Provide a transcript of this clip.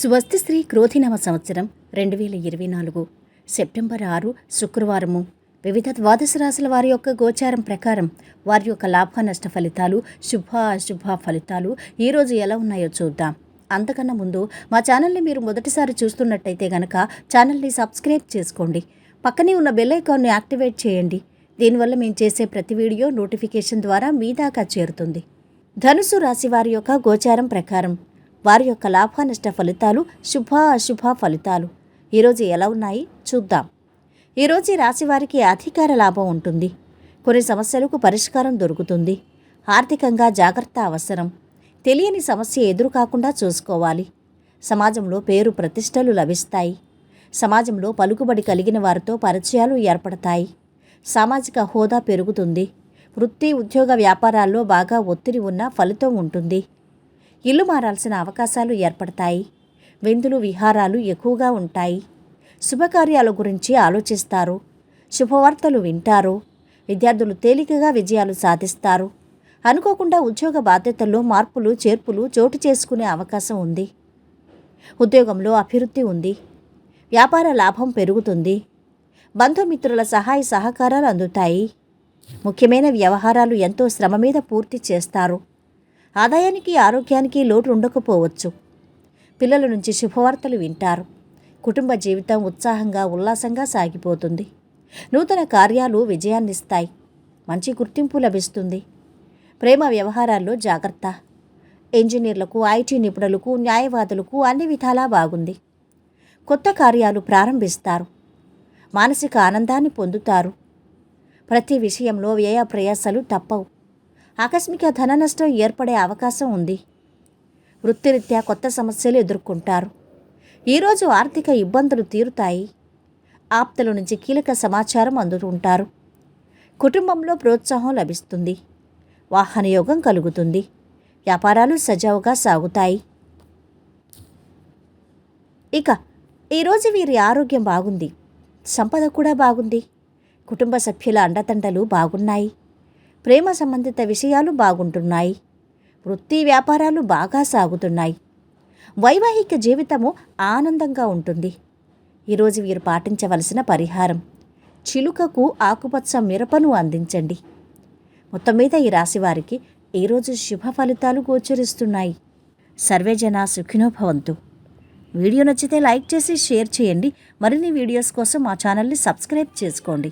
స్వస్తి శ్రీ క్రోధినవ సంవత్సరం రెండు వేల ఇరవై నాలుగు సెప్టెంబర్ ఆరు శుక్రవారము. వివిధ ద్వాదశ రాశుల వారి యొక్క గోచారం ప్రకారం వారి యొక్క లాభ నష్ట ఫలితాలు శుభ అశుభ ఫలితాలు ఈరోజు ఎలా ఉన్నాయో చూద్దాం. అంతకన్నా ముందు మా ఛానల్ని మీరు మొదటిసారి చూస్తున్నట్టయితే గనక ఛానల్ని సబ్స్క్రైబ్ చేసుకోండి. పక్కనే ఉన్న బెల్ ఐకాన్ని యాక్టివేట్ చేయండి. దీనివల్ల మేము చేసే ప్రతి వీడియో నోటిఫికేషన్ ద్వారా మీ దాకా చేరుతుంది. ధనుసు రాశి వారి యొక్క గోచారం ప్రకారం వారి యొక్క లాభనష్ట ఫలితాలు శుభ అశుభ ఫలితాలు ఈరోజు ఎలా ఉన్నాయి? చూద్దాం. ఈరోజు ఈ రాశి వారికి అధికార లాభం ఉంటుంది. కొన్ని సమస్యలకు పరిష్కారం దొరుకుతుంది. ఆర్థికంగా జాగ్రత్త అవసరం. తెలియని సమస్య ఎదురు కాకుండా చూసుకోవాలి. సమాజంలో పేరు ప్రతిష్టలు లభిస్తాయి. సమాజంలో పలుకుబడి కలిగిన వారితో పరిచయాలు ఏర్పడతాయి. సామాజిక హోదా పెరుగుతుంది. వృత్తి ఉద్యోగ వ్యాపారాల్లో బాగా ఒత్తిడి ఉన్న ఫలితం ఉంటుంది. ఇల్లు మారాల్సిన అవకాశాలు ఏర్పడతాయి. విందులు విహారాలు ఎక్కువగా ఉంటాయి. శుభకార్యాల గురించి ఆలోచిస్తారు. శుభవార్తలు వింటారు. విద్యార్థులు తేలికగా విజయాలు సాధిస్తారు. అనుకోకుండా ఉద్యోగ బాధ్యతల్లో మార్పులు చేర్పులు చోటు చేసుకునే అవకాశం ఉంది. ఉద్యోగంలో అభివృద్ధి ఉంది. వ్యాపార లాభం పెరుగుతుంది. బంధుమిత్రుల సహాయ సహకారాలు అందుతాయి. ముఖ్యమైన వ్యవహారాలు ఎంతో శ్రమ మీద పూర్తి చేస్తారు. ఆదాయానికి ఆరోగ్యానికి లోటు ఉండకపోవచ్చు. పిల్లల నుంచి శుభవార్తలు వింటారు. కుటుంబ జీవితం ఉత్సాహంగా ఉల్లాసంగా సాగిపోతుంది. నూతన కార్యాలు విజయాన్నిస్తాయి. మంచి గుర్తింపు లభిస్తుంది. ప్రేమ వ్యవహారాల్లో జాగ్రత్త. ఇంజనీర్లకు ఐటీ నిపుణులకు న్యాయవాదులకు అన్ని విధాలా బాగుంది. కొత్త కార్యాలు ప్రారంభిస్తారు. మానసిక ఆనందాన్ని పొందుతారు. ప్రతి విషయంలో వ్యయ ప్రయాసాలు తప్పవు. ఆకస్మిక ధన నష్టం ఏర్పడే అవకాశం ఉంది. వృత్తిరీత్యా కొత్త సమస్యలు ఎదుర్కొంటారు. ఈరోజు ఆర్థిక ఇబ్బందులు తీరుతాయి. ఆప్తల నుంచి కీలక సమాచారం అందుతుంటారు. కుటుంబంలో ప్రోత్సాహం లభిస్తుంది. వాహనయోగం కలుగుతుంది. వ్యాపారాలు సజావుగా సాగుతాయి. ఇక ఈరోజు వీరి ఆరోగ్యం బాగుంది. సంపద కూడా బాగుంది. కుటుంబ సభ్యుల అండదండలు బాగున్నాయి. ప్రేమ సంబంధిత విషయాలు బాగుంటున్నాయి. వృత్తి వ్యాపారాలు బాగా సాగుతున్నాయి. వైవాహిక జీవితము ఆనందంగా ఉంటుంది. ఈరోజు వీరు పాటించవలసిన పరిహారం చిలుకకు ఆకుపచ్చ మిరపను అందించండి. మొత్తం మీద ఈ రాశివారికి ఈరోజు శుభ ఫలితాలు గోచరిస్తున్నాయి. సర్వేజన సుఖినోభవంతు వీడియో నచ్చితే లైక్ చేసి షేర్ చేయండి. మరిన్ని వీడియోస్ కోసం మా ఛానల్ని సబ్స్క్రైబ్ చేసుకోండి.